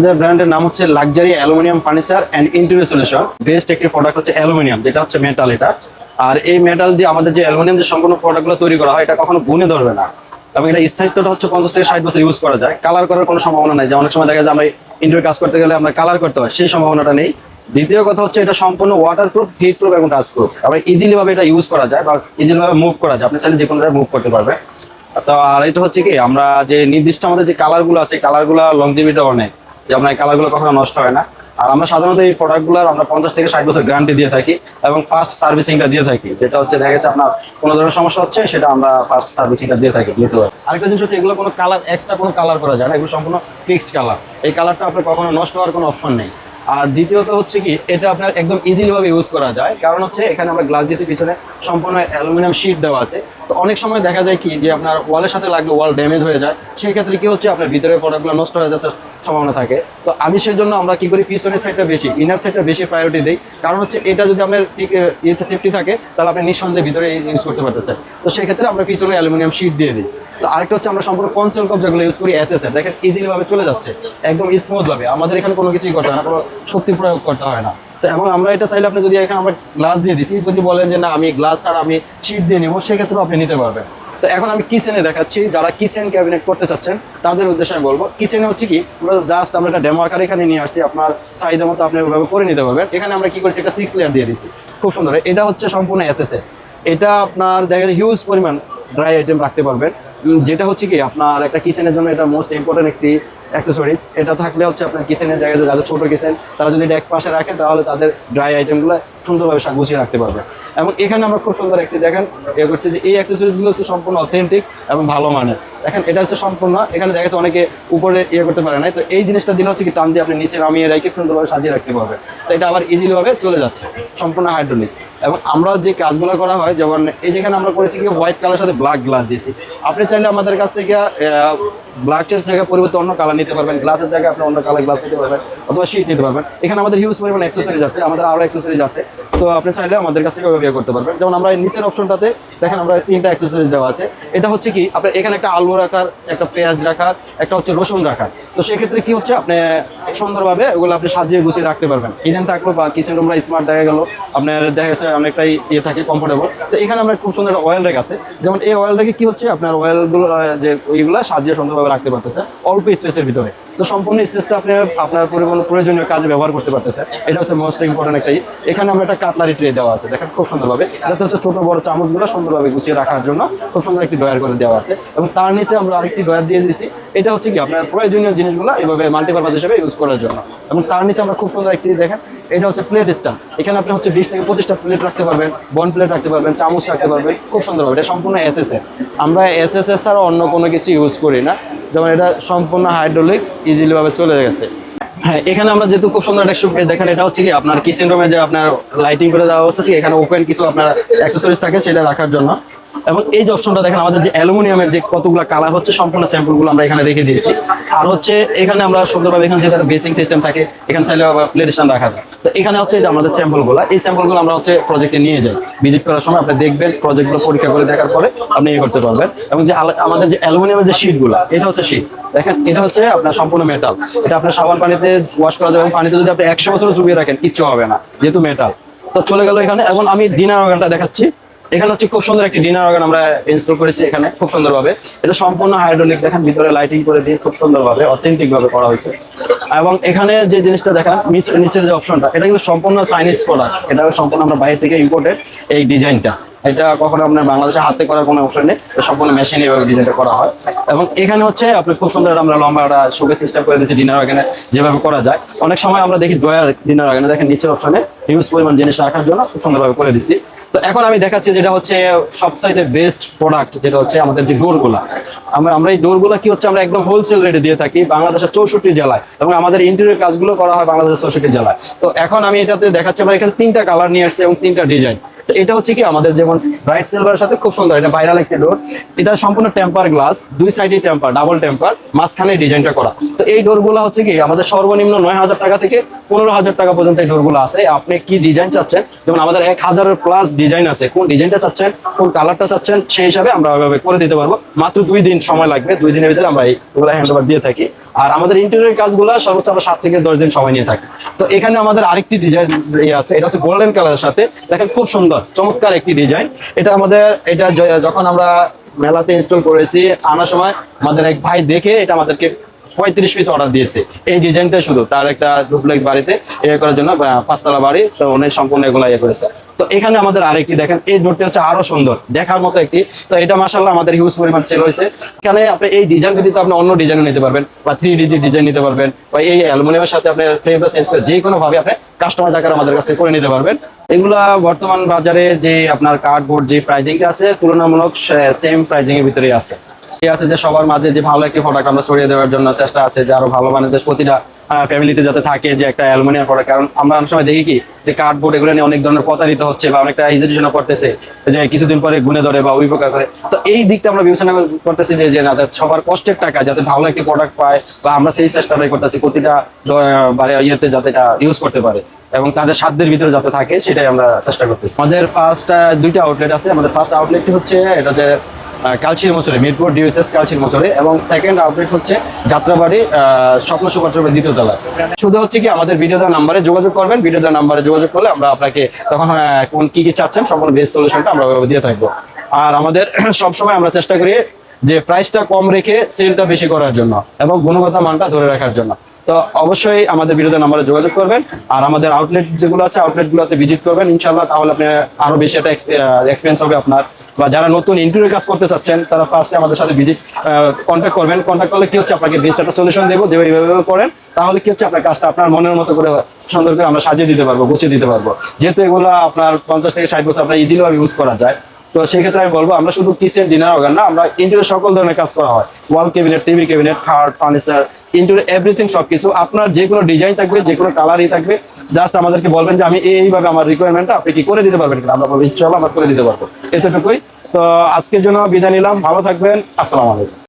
আমাদের ব্র্যান্ডের নাম হচ্ছে luxury aluminium furniture and interior solution. Best একটি প্রোডাক্ট হচ্ছে অ্যালুমিনিয়াম, যেটা হচ্ছে মেটাল এটা। আর এই মেটাল দিয়ে আমাদের যে অ্যালুমিনিয়াম যে সম্পূর্ণ প্রোডাক্টগুলো তৈরি করা হয়, এটা কখনো গুনে ধরবে না। এবং এটা স্থায়িত্বটা হচ্ছে পঞ্চাশ থেকে ষাট বছর ইউজ করা যায়। কালার করার কোনো সম্ভাবনা নাই। যে অনেক সময় দেখা যায় আমরা ইন্টারভিউ কাজ করতে গেলে আমরা কালার করতে হয়, সেই সম্ভাবনাটা নেই। দ্বিতীয় কথা হচ্ছে এটা সম্পূর্ণ ওয়াটার প্রুফ হিট প্রুফ এবং টাচ প্রুফ আমরা ইজিলি ভাবে এটা ইউজ করা যায় বা ইজিলি ভাবে মুভ করা যায়। আপনি চাইলে যে কোনো জায়গায় মুভ করতে পারবে তো আর এটা হচ্ছে কি, আমরা যে নির্দিষ্ট আমাদের যে কালারগুলো আছে কালারগুলো লংজিভিটি অনেক। যে আপনার এই কালারগুলো কখনো নষ্ট হয় না। আর আমরা সাধারণত এই প্রোডাক্টগুলোর আমরা পঞ্চাশ থেকে ষাট বছর গ্যারান্টি দিয়ে থাকি এবং ফার্স্ট সার্ভিসিংটা দিয়ে থাকি। যেটা হচ্ছে দেখা গেছে আপনার কোনো ধরনের সমস্যা হচ্ছে, সেটা আমরা ফার্স্ট সার্ভিসিংটা দিয়ে থাকি আরেকটা জিনিস হচ্ছে এগুলো কোনো কালার এক্সট্রা কোনো কালার করা যায় না, এগুলো সম্পূর্ণ ফিক্সড কালার এই কালারটা আপনার কখনো নষ্ট হওয়ার কোনো অপশন নেই। আর দ্বিতীয়ত হচ্ছে কি, এটা আপনার একদম ইজিলি ভাবে ইউজ করা যায়। কারণ হচ্ছে এখানে আমরা গ্লাস দিয়েছি, পিছনে সম্পূর্ণ অ্যালুমিনিয়াম শিট দেওয়া আছে। তো অনেক সময় দেখা যায় কি, যে আপনার ওয়ালের সাথে লাগলে ওয়াল ড্যামেজ হয়ে যায়। সেই ক্ষেত্রে কি হচ্ছে, আপনার ভিতরের প্রোডাক্টগুলো নষ্ট হয়ে যাচ্ছে। সম্ভাবনা থাকে। তো আমি সেই জন্য আমরা কি করি, পিছনের সাইডটা বেশি ইনার সাইডটা বেশি প্রায়োরিটি দিই। কারণ হচ্ছে এটা যদি আপনার ইয়েতে সেফটি থাকে, তাহলে আপনি নিঃসন্দেহে ভিতরে ইউজ করতে পারতেছেন। তো সেক্ষেত্রে আমরা পিছনে অ্যালুমিনিয়াম শিট দিয়ে দিই। তো আরেকটা হচ্ছে আমরা সম্পূর্ণ কনসেল কপ যেগুলো ইউজ করি এস এস দেখেন ইজিলি ভাবে চলে যাচ্ছে, একদম স্মুথ ভাবে আমাদের এখানে কোনো কিছুই করতে হয় না, কোনো শক্তি প্রয়োগ করতে হয় না। তো এবং আমরা এটা চাইলে আপনি যদি এখানে আমরা গ্লাস দিয়ে দিছি যদি বলেন যে না, আমি গ্লাস ছাড়া আমি শিট দিয়ে নিবো, সেক্ষেত্রেও আপনি নিতে পারবেন। তো এখন আমি কিচেনে দেখাচ্ছি, যারা কিচেন ক্যাবিনেট করতে চাচ্ছেন, তাদের উদ্দেশ্যে আমি বলব কিচেনে হচ্ছে কি, আমরা জাস্ট আমরা একটা ডেমো আকার এখানে নিয়ে আসছি, আপনার চাহিদা মতো আপনি ওইভাবে করে নিতে পারবেন। এখানে আমরা কি করছি, একটা সিক্স লেয়ার দিয়ে দিচ্ছি খুব সুন্দর। এটা হচ্ছে সম্পূর্ণ এসএসএ এটা আপনার দেখা যাচ্ছে হিউজ পরিমাণ ড্রাই আইটেম রাখতে পারবেন। যেটা হচ্ছে কি, আপনার একটা কিচেনের জন্য এটা মোস্ট ইম্পর্টেন্ট একটি অ্যাক্সেসরিজ এটা থাকলে হচ্ছে আপনার কিচেনের জায়গায় যাদের ছোট কিচেন তারা যদি এক পাশে রাখেন, তাহলে তাদের ড্রাই আইটেমগুলো সুন্দরভাবে গুছিয়ে রাখতে পারবে। এবং এখানে আমরা খুব সুন্দর একটি দেখেন, এ করছি যে এই অ্যাক্সেসরিজগুলো হচ্ছে সম্পূর্ণ অথেন্টিক এবং ভালো মানের। দেখেন, এটা হচ্ছে সম্পূর্ণ, এখানে দেখা যাচ্ছে অনেকে উপরে ইয়ে করতে পারে না তো এই জিনিসটা দিলে হচ্ছে কি, টান দিয়ে আপনি নিচে নামিয়ে রেখে সুন্দরভাবে সাজিয়ে রাখতে পারবে। তো এটা আবার ইজিলিভাবে চলে যাচ্ছে, সম্পূর্ণ হাইড্রোলিক এবং আমরা যে কাজগুলো করা হয়, যেমন এই যেখানে আমরা করেছি কি হোয়াইট কালার সাথে ব্ল্যাক গ্লাস দিয়েছি। আপনি চাইলে আমাদের কাছ থেকে ব্ল্যাকের জায়গায় পরিবর্তে অন্য কালার নিতে পারবেন গ্লাসের জায়গায় আপনি অন্য কালার গ্লাস নিতে পারবেন। অথবা শিট নিতে পারবেন। এখানে আমাদের হিউজ পরিমাণ অ্যাক্সেসরিজ আছে, আমাদের আরও অ্যাক্সেসরিজ আছে। তো আপনি চাইলে আমাদের কাছ থেকে বিয়ে করতে পারবেন। যেমন আমরা নিচের অপশনটাতে দেখেন আমরা তিনটা অ্যাক্সেসরিজ দেওয়া আছে। এটা হচ্ছে কি, আপনার এখানে একটা আলু রাখার, একটা পেঁয়াজ রাখার, একটা হচ্ছে রসুন রাখার। তো সেক্ষেত্রে কি হচ্ছে, আপনি সুন্দরভাবে ওগুলো আপনি সাজিয়ে গুছিয়ে রাখতে পারবেন। ইডেন থাকল বা কিচেন রুমরা স্মার্ট দেখা গেল, আপনার দেখা গেছে অনেকটাই ইয়ে থাকে কমফোর্টেবল তো এখানে আমরা খুব সুন্দর অয়েল রেক আছে। যেমন এই অয়েল রেখে কি হচ্ছে, আপনার অয়েলগুলো যে ওইগুলো সাজিয়ে সুন্দরভাবে রাখতে পারতেছে, অল্প স্পেসের ভিতরে। তো সম্পূর্ণ স্পেসটা আপনি আপনার পরিমাণ প্রয়োজনীয় কাজে ব্যবহার করতে পারতেছে। এটা হচ্ছে মোস্ট ইম্পর্টেন্ট একটাই এখানে আমরা একটা কাটলারি ট্রে দেওয়া আছে, দেখেন খুব সুন্দরভাবে। এটাতে হচ্ছে ছোট বড় চামচগুলো সুন্দরভাবে গুছিয়ে রাখার জন্য খুব সুন্দর একটি ডয়ার করে দেওয়া আছে। এবং তার নিচে আমরা আরেকটি ডয়ার দিয়ে দিয়েছি। এটা হচ্ছে কি, আপনার প্রয়োজনীয় জিনিসগুলো এইভাবে মাল্টিপারপাস হিসেবে ইউজ করার জন্য। এবং তার নিচে আমরা খুব সুন্দর একটি দেখেন, এটা হচ্ছে প্লেট স্ট্যান্ড এখানে আপনি হচ্ছে বিশ থেকে পঁচিশটা প্লেট রাখতে পারবেন বন প্লেট রাখতে পারবেন, চামচ রাখতে পারবেন, খুব সুন্দরভাবে। এটা সম্পূর্ণ এস এস আমরা এস এস ছাড়া অন্য কোনো কিছু ইউজ করি না। যেমন এটা সম্পূর্ণ হাইড্রোলিক ইজিলি ভাবে চলে গেছে। হ্যাঁ এখানে আমরা যেহেতু খুব সুন্দর একটা শোকেস দেখেন, এটা হচ্ছে কি আপনার কিচেন রুমে যে আপনার লাইটিং করে দেওয়া অবস্থা এখানে ওপেন কিছু আপনার অ্যাক্সেসরিজ থাকে সেটা রাখার জন্য। এবং এই যে অপশনটা দেখেন, আমাদের যে অ্যালুমিনিয়ামের যে কতগুলো কালার হচ্ছে, সম্পূর্ণ স্যাম্পলগুলো আমরা এখানে রেখে দিয়েছি। আর হচ্ছে এখানে আমরা সুন্দরভাবে এখানে যেটা বেসিং সিস্টেম থাকে, এখানে চাইলে আবার প্লেট স্ট্যান্ড রাখা যায়। তো এখানে হচ্ছে যে আমাদের স্যাম্পলগুলো এই স্যাম্পলগুলো আমরা হচ্ছে প্রজেক্টে নিয়ে যাই। ভিজিট করার সময় আপনি দেখবেন প্রজেক্টগুলো পরীক্ষা করে দেখার পরে আপনি ইয়ে করতে পারবেন। এবং যে আমাদের যে অ্যালুমিনিয়ামের যে শিটগুলো এটা হচ্ছে শিট দেখেন, এটা হচ্ছে আপনার সম্পূর্ণ মেটাল এটা আপনার সাবান পানিতে ওয়াশ করা যাবে পানিতে যদি আপনি একশো বছর চুবিয়ে রাখেন, কিচ্ছু হবে না, যেহেতু মেটাল তো চলে গেল এখানে এখন আমি ডিনার অর্গানটা দেখাচ্ছি। এখানে হচ্ছে খুব সুন্দর একটি ডিনার অর্গান আমরা ইনস্টল করেছি এখানে, খুব সুন্দরভাবে। এটা সম্পূর্ণ হাইড্রোলিক দেখেন ভিতরে লাইটিং করে দিয়ে খুব সুন্দরভাবে অথেন্টিক ভাবে করা হয়েছে। এবং এখানে যে জিনিসটা দেখেন, নিচ- নিচের যে অপশনটা এটা কিন্তু সম্পূর্ণ চাইনিজ প্রোডাক্ট এটা সম্পূর্ণ আমরা বাইরে থেকে ইম্পোর্টেড এই ডিজাইনটা এটা কখনো আপনার বাংলাদেশে হাতে করার কোনো অপশন নেই সম্পূর্ণ মেশিন এভাবে ডিজাইনটা করা হয়। এবং এখানে হচ্ছে আপনি খুব সুন্দর আমরা লম্বা একটা শোকে সিস্টেম করে দিয়েছি ডিনার এখানে যেভাবে করা যায়। অনেক সময় আমরা দেখি ড্রয়ার ডিনার এখানে দেখেন নিচের অপশনে হিউজ পরিমাণ জিনিস রাখার জন্য খুব সুন্দরভাবে করে দিচ্ছি। এখন আমি দেখাচ্ছি যেটা হচ্ছে সবচাইতে বেস্ট প্রোডাক্ট যেটা হচ্ছে আমাদের যে ডোরগুলা। আমরা আমরা এই ডোরগুলা কি হচ্ছে, আমরা একদম হোলসেল রেটে দিয়ে থাকি বাংলাদেশের চৌষট্টি জেলায় এবং আমাদের ইন্টেরিয়র কাজগুলো করা হয় বাংলাদেশের চৌষট্টি জেলায়। তো এখন আমি এটাতে দেখাচ্ছি, আমরা এখানে তিনটা কালার নিয়ে আসছি এবং তিনটা ডিজাইন তো এটা হচ্ছে কি, আমাদের যেমন ব্রাইট সিলভারের সাথে খুব সুন্দর, এটা ভাইরাল একটা ডোর এটা সম্পূর্ণ টেম্পার গ্লাস দুই সাইডে টেম্পার ডাবল টেম্পার মাঝখানে ডিজাইনটা করা। এই ডোরগুলো হচ্ছে কি, আমাদের সর্বনিম্ন নয় হাজার টাকা থেকে পনেরো হাজার টাকা পর্যন্ত এই ডোরগুলো আছে। আপনি কি ডিজাইন চাচ্ছেন? যেমন আমাদের এক হাজারের প্লাস ডিজাইন আছে। কোন ডিজাইনটা চাচ্ছেন? কোন কালারটা চাচ্ছেন? সেই হিসাবে আমরা ওইভাবে করে দিতে পারব। মাত্র দুই দিন সময় লাগবে। দুই দিনের ভিতরে আমরা এইগুলো হ্যান্ড ওভার দিয়ে থাকি। আর আমাদের ইন্টেরিয়র কাজগুলো সর্বোচ্চ আমরা সাত থেকে দশ দিন সময় নিয়ে থাকি। তো এখানে আমাদের আরেকটি ডিজাইন আছে। এটা হচ্ছে গোল্ডেন কালারের সাথে। দেখেন খুব সুন্দর, চমৎকার একটি ডিজাইন এটা আমাদের, এটা যখন আমরা মেলাতে ইনস্টল করেছি, আনার সময় আমাদের এক ভাই দেখে এটা আমাদেরকে পঁয়ত্রিশ পিস অর্ডার দিয়েছে। এই ডিজাইনটা শুধু, তার একটা ডুপ্লেক্স বাড়িতে ইয়ে করার জন্য পাঁচতলা বাড়ি, তো উনি সম্পূর্ণ এগুলো ইয়ে করেছে। তো এখানে আমাদের আরেকটি দেখেন, এই ডোরটি হচ্ছে আরও সুন্দর, দেখার মতো একটি। তো এটা মাসাল্লাহ আমাদের হিউজ পরিমাণ সেল হয়েছে। এখানে আপনি এই ডিজাইন ব্যতীত আপনি অন্য ডিজাইন নিতে পারবেন, বা থ্রি ডিজি ডিজাইন নিতে পারবেন, বা এই অ্যালুমিনিয়ামের সাথে আপনি ফ্রেমটা চেঞ্জ করে যে কোনো ভাবে আপনি কাস্টমার জায়গার আমাদের কাছে করে নিতে পারবেন। এগুলা বর্তমান বাজারে যে আপনার কার্ডবোর্ড যে প্রাইজিংটা আছে, তুলনামূলক সেম প্রাইজিং এর ভিতরেই আছে। আছে, যে সবার মাঝে যে ভালো একটি প্রোডাক্ট আমরা ছড়িয়ে দেওয়ার জন্য চেষ্টা আছে, যে আরও ভালো বানাতে প্রতিটা ফ্যামিলিতে যাতে থাকে যে একটা অ্যালুমিনিয়াম প্রোডাক্ট কারণ আমরা অনেক সময় দেখি কি, যে কার্ডবোর্ড এগুলো নিয়ে অনেক ধরনের প্রতারিত হচ্ছে বা অনেকটা ইজিটেশন করতেছে, যে কিছুদিন পরে গুনে ধরে বা উইপোকা করে। তো এই দিকটা আমরা বিবেচনা করতেছি যে যে না সবার কষ্টের টাকা যাতে ভালো একটি প্রোডাক্ট পায় বা আমরা সেই চেষ্টাটাই করতেছি প্রতিটা ইয়েতে যাতে ইউজ করতে পারে। এবং তাদের সাধ্যের ভিতরে যাতে থাকে, সেটাই আমরা চেষ্টা করতেছি। আমাদের ফার্স্ট দুইটা আউটলেট আছে। আমাদের ফার্স্ট আউটলেটটি হচ্ছে, এটা হচ্ছে কালচির মোচরে, মিরপুর ডিউএসএস কালচির মোচরে এবং সেকেন্ড আপডেট হচ্ছে যাত্রাবাড়ি স্বপ্ন সুপার শপের দ্বিতীয় তলায়। শুধু হচ্ছে কি আমাদের ভিডিও নাম্বারে যোগাযোগ করবেন ভিডিও নাম্বারে যোগাযোগ করলে আমরা আপনাকে তখন কোন কি কি চাচ্ছেন সম্পূর্ণ বেস্ট সলিউশনটা আমরা দিয়ে থাকব। আর আমাদের সবসময় আমরা চেষ্টা করি যে প্রাইসটা কম রেখে সেলটা বেশি করার জন্য এবং গুণগত মানটা ধরে রাখার জন্য। তো অবশ্যই আমাদের বিরোধী নাম্বারে যোগাযোগ করবেন। আর আমাদের আউটলেট যেগুলো আছে আউটলেট গুলোতে ভিজিট করবেন। ইনশাল্লাহ তাহলে আপনি আরও বেশি একটা এক্সপিরিয়েন্স হবে আপনার। বা যারা নতুন ইন্টারভিউ কাজ করতে চাচ্ছেন, তারা ফার্স্টে আমাদের সাথে ভিজিট কন্ট্যাক্ট করবেন। কন্ট্যাক্ট করলে কি হচ্ছে? আপনাকে বেস্ট একটা সলিউশন দেবো। যে এইভাবে করেন, তাহলে কি হচ্ছে? আপনার কাজটা আপনার মনের মতো করে, সুন্দর করে আমরা সাজিয়ে দিতে পারব, গুছিয়ে দিতে পারব। যেহেতু এগুলো আপনার পঞ্চাশ থেকে ষাট বছর আপনার ইজিলি ইউজ করা যায়। তো সেক্ষেত্রে আমি বলব, আমরা শুধু কিচেন ডিনার অর্গান না, আমরা ইন্টেরিয়র সকল ধরনের কাজ করা হয়। ওয়াল কেবিনেট টিভি কেবিনেট খাট ফার্নিচার ইন্টেরিয়র এভরিথিং সবকিছু। আপনার যে কোনো ডিজাইন থাকবে, যে কোনো কালারই থাকবে জাস্ট আমাদেরকে বলবেন যে আমি এইভাবে আমার রিকোয়ারমেন্টটা আপনি কি করে দিতে পারবেন কিনা? আমরা বলব ইনশাল্লাহ আমরা করে দিতে পারব। এতটুকুই। তো আজকের জন্য বিদায় নিলাম। ভালো থাকবেন। আসসালামু আলাইকুম।